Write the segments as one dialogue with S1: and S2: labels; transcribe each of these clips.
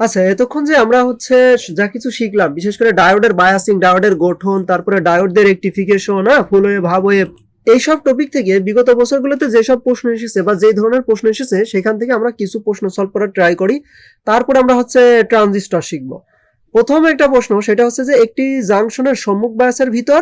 S1: আচ্ছা এতক্ষণ যে আমরা হচ্ছে যা কিছু শিখলাম, বিশেষ করে ডায়োডের বায়াসিং ডায়োডের গঠন, তারপরে ডায়োডদের রেকটিফিকেশন হ্যাঁ ফুল ওয়েভ হাফ ওয়েভ এইসব টপিক থেকে বিগত বছরগুলোতে যেসব প্রশ্ন এসেছে বা যেই ধরনের প্রশ্ন এসেছে, সেখান থেকে আমরা কিছু প্রশ্ন সলভ করার ট্রাই করি। তারপরে আমরা হচ্ছে ট্রানজিস্টর শিখব। প্রথম একটা প্রশ্ন, সেটা হচ্ছে যে একটি জাংশনের সম্মুখ বায়াসের ভিতর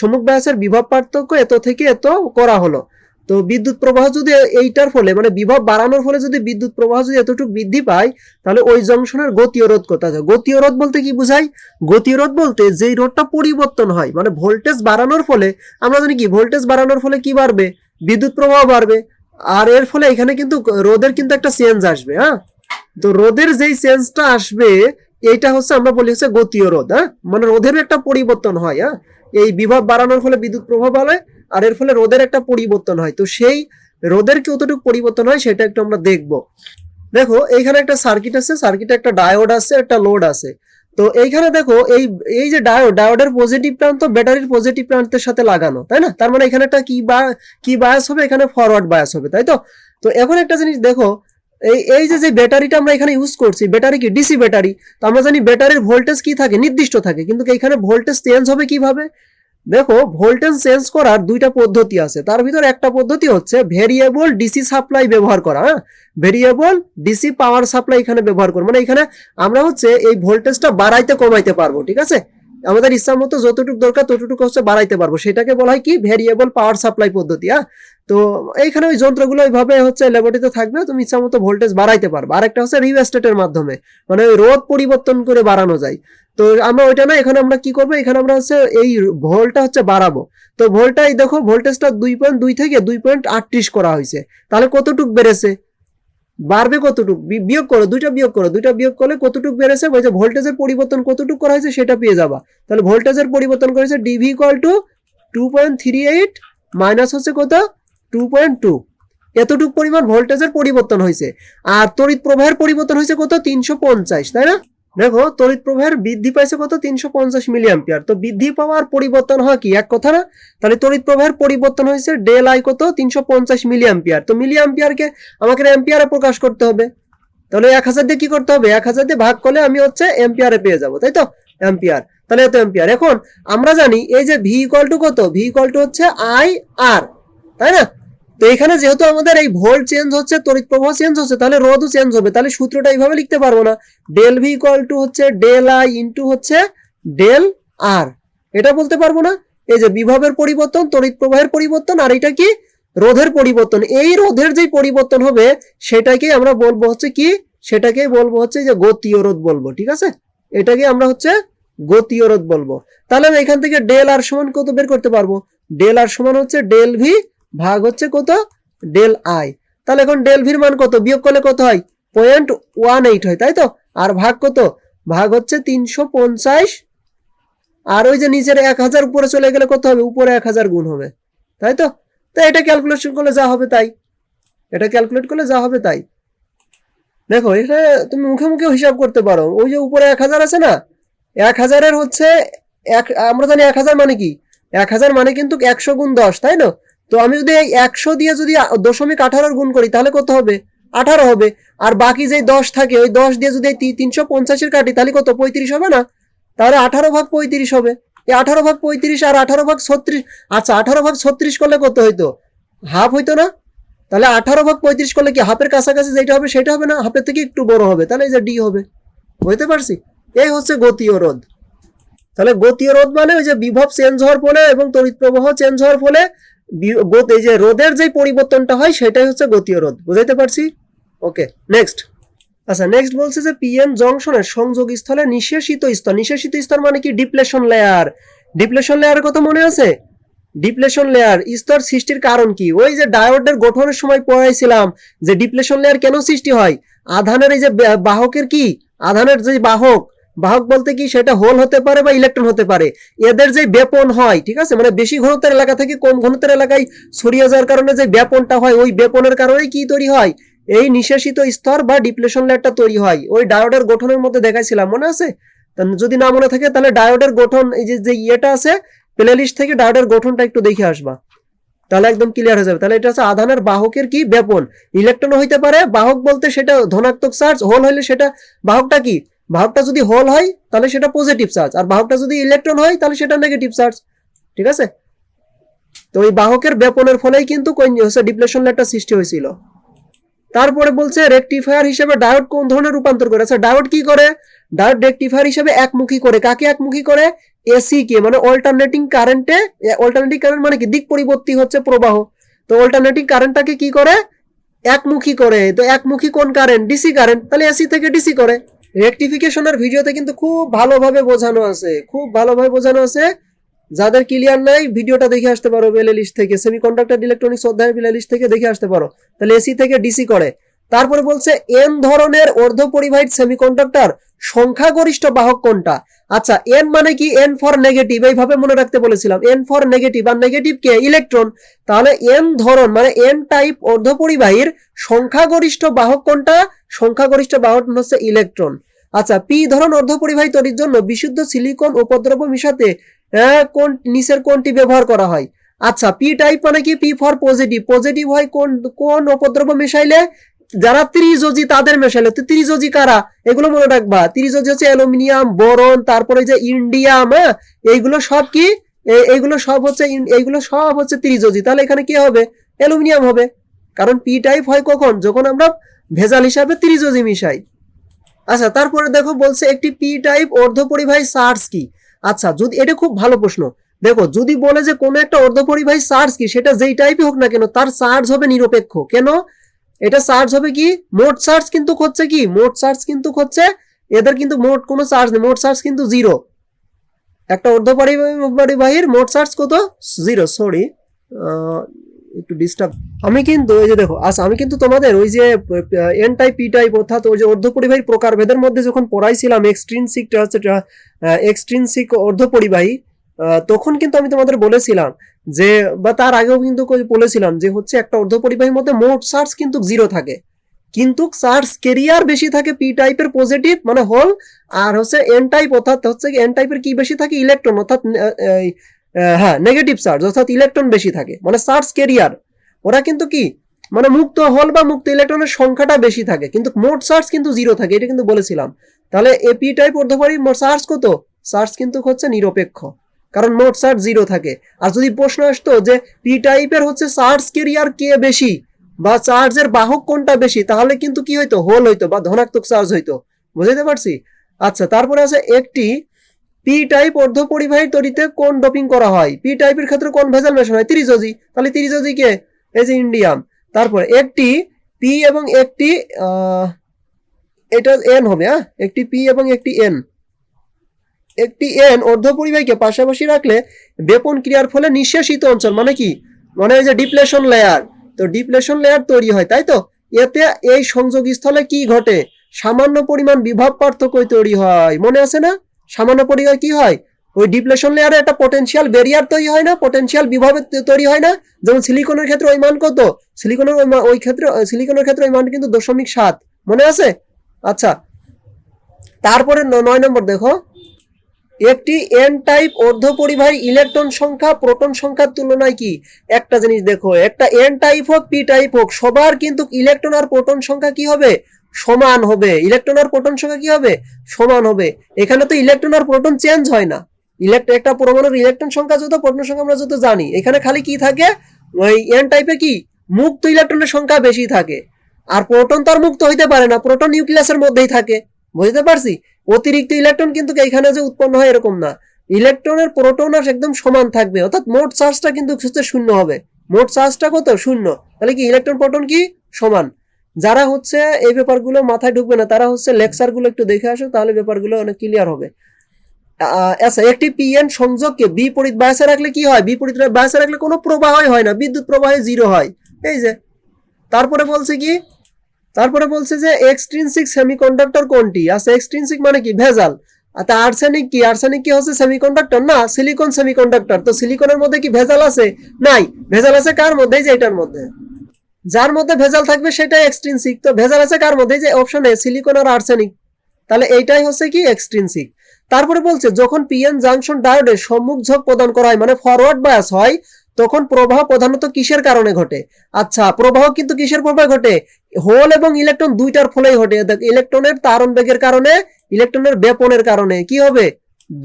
S1: সম্মুখ বায়াসের বিভব পার্থক্য এত থেকে এত করা হলো। তো বিদ্যুৎ প্রবাহ যদি এইটার ফলে মানে বিভব বাড়ানোর ফলে যদি বিদ্যুৎ প্রবাহ যদি এতটুকু বৃদ্ধি পায়, তাহলে ওই জংশনের গতীয় রোধ কত আছে গতীয় রোধ বলতে কি বোঝায় গতীয় রোধ বলতে যেই রোধটা পরিবর্তন হয় মানে ভোল্টেজ বাড়ানোর ফলে, আমরা জানি কি, ভোল্টেজ বাড়ানোর ফলে কি বাড়বে? বিদ্যুৎ প্রবাহ বাড়বে। আর এর ফলে এখানে কিন্তু রোদের কিন্তু একটা চেঞ্জ আসবে হ্যাঁ? তো রোদের যেই চেঞ্জটা আসবে, এইটা হচ্ছে আমরা বলি হচ্ছে গতীয় রোধ হ্যাঁ? মানে রোধের একটা পরিবর্তন হয় হ্যাঁ? এই বিভব বাড়ানোর ফলে বিদ্যুৎ প্রভাব বাড়ে আর এর ফলে রোদের একটা পরিবর্তন হয়। তো সেই রোদের কতটুকু পরিবর্তন হয় সেটা একটু আমরা দেখব। দেখো, এইখানে একটা সার্কিট আছে সার্কিটে একটা ডায়োড আছে, একটা লোড আছে। তো এইখানে দেখো, এই এই যে ডায়োড ডায়োডের পজিটিভ প্রান্ত ব্যাটারির পজিটিভ প্রান্তের সাথে লাগানো, তাই না? তার মানে এখানে একটা কি বা, কি বায়াস হবে? এখানে ফরওয়ার্ড বায়াস হবে, তাই তো? তো এখন একটা জিনিস দেখো, এই এই যে যে ব্যাটারিটা আমরা এখানে ইউজ করছি ব্যাটারি কি? ডিসি ব্যাটারি তো আমরা জানি ব্যাটারির ভোল্টেজ কি থাকে? নির্দিষ্ট থাকে। কিন্তু এখানে ভোল্টেজ চেঞ্জ হবে কীভাবে? দেখো ভোল্টেজ চেঞ্জ করার দুইটা পদ্ধতি আছে। তার ভিতরে একটা পদ্ধতি হচ্ছে ভেরিয়েবল ডিসি সাপ্লাই ব্যবহার করা হ্যাঁ? ভেরিয়েবল ডিসি পাওয়ার সাপ্লাই এখানে ব্যবহার করব। মানে এখানে আমরা হচ্ছে এই ভোল্টেজটা বাড়াইতে, কমাইতে পারব, ঠিক আছে? আমাদের ইচ্ছা মতো যতটুকু দরকার ততটুকু হচ্ছে বাড়াইতে পারব। সেটাকে বলা হয় কি? ভেরিয়েবল পাওয়ার সাপ্লাই পদ্ধতি হ্যাঁ? তো এইখানে ওই যন্ত্রগুলো ওইভাবে হচ্ছে ল্যাবরেটরিতে থাকবে, তুমি ইচ্ছা মতো ভোল্টেজ বাড়াইতে পারবে। আরেকটা হচ্ছে রিভেস্টেটের মাধ্যমে মানে ওই রোধ পরিবর্তন করে বাড়ানো যায়। তো আমরা ওইটা না, এখানে আমরা কি করব? এখানে আমরা হচ্ছে এই ভোল্টটা হচ্ছে বাড়াবো। তো ভোল্টটা এই দেখো ভোল্টেজটা দুই পয়েন্ট দুই থেকে দুই পয়েন্ট আটত্রিশ করা হয়েছে। তাহলে কতটুক বেড়েছে? বাড়বে কতটুক? বিয়োগ করো, দুইটা বিয়োগ করো। দুইটা বিয়োগ করলে কতটুক বেড়েছে? যে ভোল্টেজের পরিবর্তন কতটুক করা হয়েছে সেটা পেয়ে যাবা। তাহলে ভোল্টেজের পরিবর্তন করেছে DV equal to two point three eight minus হচ্ছে কত? টু পয়েন্ট টু এতটুক পরিমাণ ভোল্টেজের পরিবর্তন হয়েছে। আর তড়িৎ প্রবাহের পরিবর্তন হয়েছে কত? তিনশো পঞ্চাশ, তাই না? দেখো, তড়িৎ প্রবাহের বৃদ্ধি পাইছে কত? তিনশো পঞ্চাশ মিলি অ্যাম্পিয়ার তো বৃদ্ধি পাওয়ার পরিবর্তন হয় কি? এক কথা না? তাহলে তড়িৎ প্রবাহের পরিবর্তন হয়েছে ডেল আই কত? তিনশো পঞ্চাশ মিলি অ্যাম্পিয়ার তো মিলি অ্যাম্পিয়ারকে আমাকে অ্যাম্পিয়ারে প্রকাশ করতে হবে। তাহলে এক হাজার দিয়ে কি করতে হবে? এক হাজার দিয়ে ভাগ করলে আমি হচ্ছে এম্পিয়ারে পেয়ে যাব, তাই তো? অ্যাম্পিয়ার তাহলে এত অ্যাম্পিয়ার এখন আমরা জানি, এই যে ভি ইকুয়াল টু কত? ভি ইকুয়াল টু হচ্ছে আই আর তাই না? তো এখানে যেহেতু আমাদের এই ভোল্ট চেঞ্জ হচ্ছে, তড়িৎ প্রবাহ চেঞ্জ হচ্ছে, তাহলে রোধও চেঞ্জ হবে। তাহলে সূত্রটা এইভাবে লিখতে পারব না। ডেল ভি ইকুয়াল টু হচ্ছে ডেল আই ইন্টু হচ্ছে ডেল আর এটা বলতে পারব না? এই যে বিভবের পরিবর্তন, তড়িৎ প্রবাহের পরিবর্তন, আর এটা কি? রোধের পরিবর্তন। এই রোধের যে পরিবর্তন হবে সেটাকে আমরা বলব হচ্ছে কি? সেটাকে বলব হচ্ছে যে গতীয় রোধ বলব, ঠিক আছে? এটাকে আমরা হচ্ছে গতীয় রোধ বলব। তাহলে আমি এখান থেকে ডেল আর সমান কত বের করতে পারব? ডেল আর সমান হচ্ছে ডেল ভি ভাগ হচ্ছে কত? ডেল আই তাহলে এখন ডেল ভির মান কত? বিয়োগ করলে কত হয়? পয়েন্ট ওয়ান এইট হয়, তাই তো? আর ভাগ কত? ভাগ হচ্ছে তিনশো পঞ্চাশ। আর ওই যে নিচের এক হাজার, উপরে চলে গেলে কত হবে? উপরে এক হাজার গুণ হবে। তাই তো? তো এটা ক্যালকুলেশন করলে যা হবে তাই। এটা ক্যালকুলেট করলে যা হবে তাই। দেখো, এটা তুমি মুখে মুখে হিসাব করতে পারো। ওই যে উপরে এক হাজার আছে না? এক হাজারের হচ্ছে এক আমরা জানি এক হাজার মানে কি? এক হাজার মানে কিন্তু একশো গুণ দশ, তাই না? তো আমি যদি এই একশো দিয়ে যদি দশমিক আঠারোর গুণ করি, তাহলে কত হবে? আঠারো হবে। আর বাকি যে দশ থাকে, ওই দশ দিয়ে যদি তিনশো পঞ্চাশের কাটি, তাহলে কত? পঁয়ত্রিশ হবে না? তাহলে আঠারো ভাগ পঁয়ত্রিশ হবে। এই আঠারো ভাগ পঁয়ত্রিশ আর আঠারো ভাগ ছত্রিশ আচ্ছা আঠারো ভাগ ছত্রিশ করলে কত হইতো? হাফ হইতো না? তাহলে আঠারো ভাগ পঁয়ত্রিশ করলে কি হাফের কাছাকাছি যেটা হবে, সেটা হবে না? হাফের থেকে একটু বড় হবে। তাহলে এই যে ডি হবে। বুঝতে পারছি? এই হচ্ছে গতীয় রোধ। তাহলে গতীয় রোধ মানে ওই যে বিভব চেঞ্জ হওয়ার ফলে এবং তড়িৎ প্রবাহ চেঞ্জ হওয়ার ফলে গত- যে রোদের যে পরিবর্তনটা হয়, সেটাই হচ্ছে গতীয় রোধ। বুঝাইতে পারছি? ওকে নেক্সট আচ্ছা নেক্সট বলছে যে পিএন জংশনের সংযোগ স্থলে নিঃশেষিত স্তর। নিঃশেষিত স্তর মানে কি? ডিপ্লেশন লেয়ার ডিপ্লেশন লেয়ারের কথা মনে আছে? ডিপ্লেশন লেয়ার স্তর সৃষ্টির কারণ কি? ওই যে ডায়োডের গঠনের সময় পড়াইছিলাম যে ডিপ্লেশন লেয়ার কেন সৃষ্টি হয়? আধানের এই যে বাহকের কি? আধানের যে বাহক বাহক বলতে কি সেটা হোল হতে পারে বা ইলেকট্রন হতে পারে। এদের যে বেপন হয়, ঠিক আছে? মানে বেশি ঘনত্বের এলাকা থেকে কম ঘনত্বের এলাকায় ছড়িয়ে যাওয়ার কারণে যে বেপনটা হয়, ওই বেপনের কারণেই কি তৈরি হয়? এই নিঃশেষিত স্তর বা ডিপ্লেশন লেয়ারটা তৈরি হয়। ওই ডায়োডের গঠনের মধ্যে দেখাইছিলাম, মনে আছে? যদি না মনে থাকে, তাহলে ডায়োডের গঠন, এই যে যে ইয়েটা আছে প্লেলিস্ট থেকে ডায়োডের গঠনটা একটু দেখে আসবা। তাহলে একদম ক্লিয়ার হয়ে যাবে। তাহলে এটা হচ্ছে আধানের বাহকের কি ব্যাপন? ইলেকট্রন হইতে পারে, বাহক বলতে সেটা ধনাত্মক চার্জ হোল হইলে সেটা বাহকটা কি? বাহকটা যদি হোল হয়, তাহলে সেটা পজিটিভ চার্জ আর বাহকটা যদি ইলেকট্রন হয়, তাহলে সেটা নেগেটিভ চার্জ ঠিক আছে? তো এই বাহকের ব্যাপনের ফলেই কিন্তু কোন হচ্ছে ডিপ্লেশন লেয়ারটা সৃষ্টি হয়েছিল। তারপরে বলছে রেকটিফায়ার হিসেবে ডায়োড কোন ধরনের রূপান্তর করে? আচ্ছা ডায়োড কি করে? ডায়োড রেকটিফায়ার হিসেবে একমুখী করে। কাকে একমুখী করে? এসি কে মানে অল্টারনেটিং কারেন্টে অল্টারনেটিং কারেন্ট মানে কি? দিক পরিবর্তী হচ্ছে প্রবাহ। তো অল্টারনেটিং কারেন্টটাকে কি করে? একমুখী করে। তো একমুখী কোন কারেন্ট ডিসি কারেন্ট তাহলে এসি থেকে ডিসি করে। রেকটিফিকেশনের ভিডিওতে কিন্তু খুব ভালোভাবে বোঝানো আছে, খুব ভালোভাবে বোঝানো আছে। যাদের ক্লিয়ার নাই ভিডিওটা দেখে আসতে পারো প্লে লিস্ট থেকে সেমিকন্ডাক্টর ইলেকট্রনিক্স অধ্যায়ের প্লে লিস্ট থেকে দেখে আসতে পারো। তাহলে এসি থেকে ডিসি করে। তারপরে বলছে, এন ধরনের অর্ধ পরিবাহিত সেমিকন্ডাক্টর সংখ্যাগরিষ্ঠ বাহক কোনটা? আচ্ছা এন মানে কি? N for negative. এইভাবে মনে রাখতে বলেছিলাম। N for negative. R negative কে? ইলেকট্রন। তাহলে এন ধরন মানে এন টাইপ অর্ধপরিবাহীর সংখ্যাগরিষ্ঠ বাহক কোনটা? সংখ্যাগরিষ্ঠ বাহক হচ্ছে ইলেকট্রন। আচ্ছা পি ধরন অর্ধপরিবাহী তৈরির জন্য বিশুদ্ধ সিলিকন উপদ্রব মিশাতে কোন নিচের কোনটি ব্যবহার করা হয়? আচ্ছা পি টাইপ মানে কি? P for positive. পজিটিভ হয় কোন কোন উপদ্রব মিশাইলে? যারা ত্রিযোজি, তাদের মেশাইলে তো ত্রিযোজি কারা? এগুলো মনে রাখবা। ত্রিযোজি হচ্ছে অ্যালুমিনিয়াম, বোরন, তারপরে যে ইন্ডিয়াম হ্যাঁ? এইগুলো সব কি? এইগুলো সব হচ্ছে এইগুলো সব হচ্ছে ত্রিযোজি। তাহলে এখানে কি হবে? অ্যালুমিনিয়াম হবে। কারণ পি টাইপ হয় কখন? যখন আমরা ভেজাল হিসাবে ত্রিযোজি মিশাই। আচ্ছা তারপরে দেখো বলছে একটি পি টাইপ অর্ধপরিবাহী চার্জ কি? আচ্ছা যদি, এটা খুব ভালো প্রশ্ন। দেখো, যদি বলে যে কোনো একটা অর্ধপরিবাহী চার্জ কি, সেটা যেই টাইপই হোক না কেন, তার চার্জ হবে নিরপেক্ষ। কেন? এটা চার্জ হবে কি? মোট চার্জ কিন্তু হচ্ছে কি? মোট চার্জ কিন্তু হচ্ছে এদের কিন্তু মোট কোনো চার্জ নেই। মোট চার্জ কিন্তু জিরো একটা অর্ধ অর্ধপরিবাহীর মোট চার্জ কত? জিরো সরি একটু ডিস্টার্ব আমি কিন্তু ওই যে দেখো আচ্ছা আমি কিন্তু তোমাদের ওই যে এন টাইপ পি টাইপ অর্থাৎ ওই যে অর্ধ অর্ধপরিবাহী প্রকারভেদের মধ্যে যখন পড়াইছিলাম এক্সট্রিনসিকটা হচ্ছে এক্সট্রিনসিক অর্ধপরিবাহী তখন কিন্তু আমি তোমাদের বলেছিলাম যে, বা তার আগেও কিন্তু বলেছিলাম যে হচ্ছে একটা অর্ধপরিবাহীর মধ্যে মোট চার্জ কিন্তু জিরো থাকে। কিন্তু চার্জ কেরিয়ার বেশি থাকে পি টাইপের পজিটিভ মানে হোল আর হচ্ছে এন টাইপ অর্থাৎ হচ্ছে এন টাইপের কি বেশি থাকে? ইলেকট্রন অর্থাৎ হ্যাঁ নেগেটিভ চার্জ অর্থাৎ ইলেকট্রন বেশি থাকে মানে চার্জ কেরিয়ার ওরা কিন্তু কি? মানে মুক্ত হল বা মুক্ত ইলেকট্রনের সংখ্যাটা বেশি থাকে, কিন্তু মোট চার্জ কিন্তু জিরো থাকে, এটা কিন্তু বলেছিলাম। তাহলে এ পি টাইপ অর্ধপরি চার্জ কত? চার্জ কিন্তু হচ্ছে নিরপেক্ষ। কারণ মোট চার্জ জিরো থাকে। আর যদি প্রশ্ন আসতো যে পি টাইপের হচ্ছে চার্জ কেরিয়ার কে বেশি বা চার্জের বাহক কোনটা বেশি, তাহলে কিন্তু কি হইতো? হোল হইতো বা ধনাত্মক চার্জ হইতো। বুঝতে পারছি? আচ্ছা তারপরে আছে একটি পি টাইপ অর্ধপরিবাহী তরিতে কোন ডপিং করা হয়? পি টাইপের ক্ষেত্রে কোন ভেজাল মেশানো হয়? ত্রিজজি তাহলে ত্রিজজি কে? এই যে ইন্ডিয়াম। তারপরে একটি পি এবং একটি এটা এন হবে হ্যাঁ? একটি পি এবং একটি এন একটি এন অর্ধ অর্ধপরিবাহীকে পাশাপাশি রাখলে বেপন ক্রিয়ার ফলে নিঃশেষিত অঞ্চল মানে কি? মানে যে ডিপ্লেশন লেয়ার তো ডিপ্লেশন লেয়ার তৈরি হয়, তাই তো? এতে এই সংযোগ স্থলে কি ঘটে? সামান্য পরিমাণ বিভব পার্থক্য তৈরি হয়। মনে আছে না? সামান্য পরিমাণ কি হয়? ওই ডিপ্লেশন লেয়ারে একটা পটেনশিয়াল ব্যারিয়ার তৈরি হয় না? পটেনশিয়াল বিভব তৈরি হয় না? যেমন সিলিকনের ক্ষেত্রে ওই মান কত? সিলিকনের ওই ক্ষেত্রে সিলিকনের ক্ষেত্রে ওই মান কিন্তু দশমিক সাত। মনে আছে? আচ্ছা। তারপরে নয় নম্বর দেখো। একটি এন টাইপ অর্ধপরিবাহী ইলেকট্রন সংখ্যা, প্রোটন সংখ্যার তুলনায় কি? একটা জিনিস দেখো, একটা এন টাইপ হোক পি টাইপ হোক, সবার কিন্তু ইলেকট্রন আর প্রোটন সংখ্যা কি হবে? সমান হবে। ইলেকট্রন আর প্রোটন সংখ্যা কি হবে? সমান হবে। এখানে তো ইলেকট্রন আর প্রোটন চেঞ্জ হয় না। ইলেকট্র, একটা পরমাণুর ইলেকট্রন সংখ্যা যত, প্রোটন সংখ্যা আমরা যত জানি, এখানে খালি কি থাকে? ওই এন টাইপে কি? মুক্ত ইলেকট্রনের সংখ্যা বেশি থাকে। আর প্রোটন তো আর মুক্ত হইতে পারে না, প্রোটন নিউক্লিয়াসের মধ্যেই থাকে। বুঝতে পারছি? অতিরিক্ত ইলেকট্রন কিন্তু এখানে যে উৎপন্ন হয় এরকম না। ইলেকট্রনের প্রোটন আর একদম সমান থাকবে, অর্থাৎ মোট চার্জটা কিন্তু শূন্য হবে। মোট চার্জটা কত? শূন্য। তাহলে কি ইলেকট্রন প্রোটন কি? সমান। যারা হচ্ছে এই ব্যাপারগুলো মাথায় ঢুকবে না, তারা হচ্ছে লেকচারগুলো একটু দেখে আসো, তাহলে ব্যাপারগুলো অনেক ক্লিয়ার হবে। আচ্ছা একটি পিএন সংযোগকে বিপরীত বায়াসে রাখলে কি হয়? বিপরীত বায়াসে রাখলে কোনো প্রবাহই হয় না, বিদ্যুৎ প্রবাহে জিরো হয়। এই যে, তারপরে বলছে কি? তারপরে বলছে যে এক্সট্রিনসিক সেমিকন্ডাক্টর কোনটি? আচ্ছা এক্সট্রিনসিক মানে কি? ভেজাল। আর তা আর্সেনিক কি? আর্সেনিক কি হচ্ছে সেমিকন্ডাক্টর না সিলিকন সেমিকন্ডাক্টর তো সিলিকনের মধ্যে কি ভেজাল আছে? নাই। ভেজাল আছে কার মধ্যে? যে এটার মধ্যে। যার মধ্যে ভেজাল থাকবে সেটাই এক্সট্রিনসিক তো ভেজাল আছে কার মধ্যে? যে অপশনে সিলিকন আর আর্সেনিক তাহলে এইটাই হচ্ছে কি এক্সট্রিনসিক তারপরে বলছে, যখন পিএন জাংশন ডায়োডে সম্মুখ ঝোঁক প্রদান করা হয় মানে ফরওয়ার্ড বায়াস হয়, তখন প্রবাহ প্রধানত কিসের কারণে ঘটে? আচ্ছা প্রবাহ কিন্তু কিসের প্রভাবে ঘটে? হোল এবং ইলেকট্রন দুইটার ফলেই ঘটে। ইলেকট্রনের তারণ বেগের কারণে, ইলেকট্রনের ব্যাপনের কারণে। কি হবে?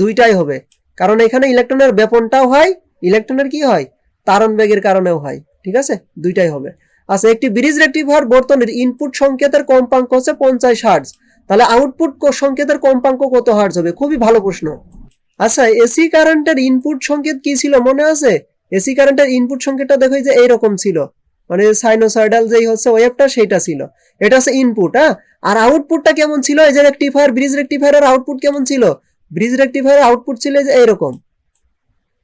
S1: দুইটাই হবে। কারণ এখানে ইলেকট্রনের ব্যাপনটাও হয়, ইলেকট্রনের কি হয়? তারণ বেগের কারণেও হয়। ঠিক আছে? দুইটাই হবে। আচ্ছা একটি ব্রিজ রেক্টিফায়ার বর্তনের ইনপুট সংকেতের কম্পাঙ্ক হচ্ছে পঞ্চাশ হার্জ তাহলে আউটপুট সংকেতের কম্পাঙ্ক কত হার্জ হবে? খুবই ভালো প্রশ্ন। আচ্ছা এসি কারেন্টের ইনপুট সংকেত কি ছিল? মনে আছে? এসি কারেন্টের ইনপুট সংকেতটা দেখো যে এইরকম ছিল। মানে সাইনোসয়েডাল যেই হচ্ছে ওয়েভটা সেইটা ছিল। এটা হচ্ছে ইনপুট হ্যাঁ? আর আউটপুটটা কেমন ছিল? এই যে রেক্টিফায়ার ব্রিজ রেক্টিফায়ারের আউটপুট কেমন ছিল? ব্রিজ রেক্টিফায়ারের আউটপুট ছিল যে এইরকম।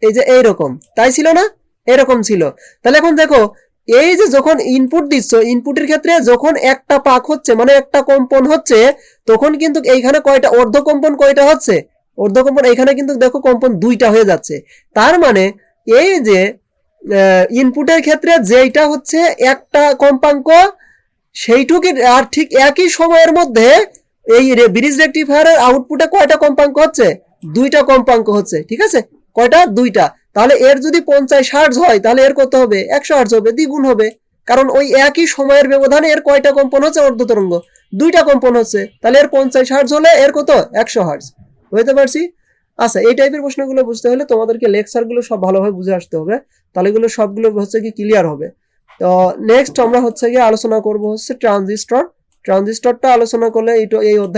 S1: এই যে এইরকম। তাই ছিল না? এরকম ছিল। তাহলে এখন দেখো, এই যে যখন ইনপুট দিচ্ছ ইনপুটের ক্ষেত্রে যখন একটা পাক হচ্ছে মানে একটা কম্পন হচ্ছে, তখন কিন্তু এইখানে কয়টা? অর্ধ কম্পন কয়টা হচ্ছে? অর্ধ কম্পন এখানে কিন্তু দেখো কম্পন দুইটা হয়ে যাচ্ছে। তার মানে এই যে ইনপুটের ক্ষেত্রে যেইটা হচ্ছে একটা কম্পাঙ্ক, সেইটুকু আর ঠিক একই সময়ের মধ্যে এই ব্রিজ রেক্টিফায়ারের আউটপুটে কয়টা কম্পাঙ্ক হচ্ছে? দুইটা কম্পাঙ্ক হচ্ছে, ঠিক আছে? কয়টা? দুইটা। তাহলে এর যদি পঞ্চাশ হার্জ হয়, তাহলে এর কত হবে? একশো হার্জ হবে, দ্বিগুণ হবে। কারণ ওই একই সময়ের ব্যবধানে এর কয়টা কম্পন হচ্ছে? অর্ধ তরঙ্গ দুইটা কম্পন হচ্ছে, তাহলে এর পঞ্চাশ হার্জ হলে এর কত? একশো হার্জ বুঝতে পারছি? আচ্ছা এই টাইপের প্রশ্নগুলো বুঝতে হলে তোমাদেরকে লেকচারগুলো সব ভালোভাবে বুঝে আসতে হবে। তাহলে এগুলো সবগুলো হচ্ছে কি ক্লিয়ার হবে। তো নেক্সট আমরা হচ্ছে গিয়ে আলোচনা করব হচ্ছে ট্রানজিস্টর ট্রানজিস্টরটা আলোচনা করলে এই এই অধ্যায়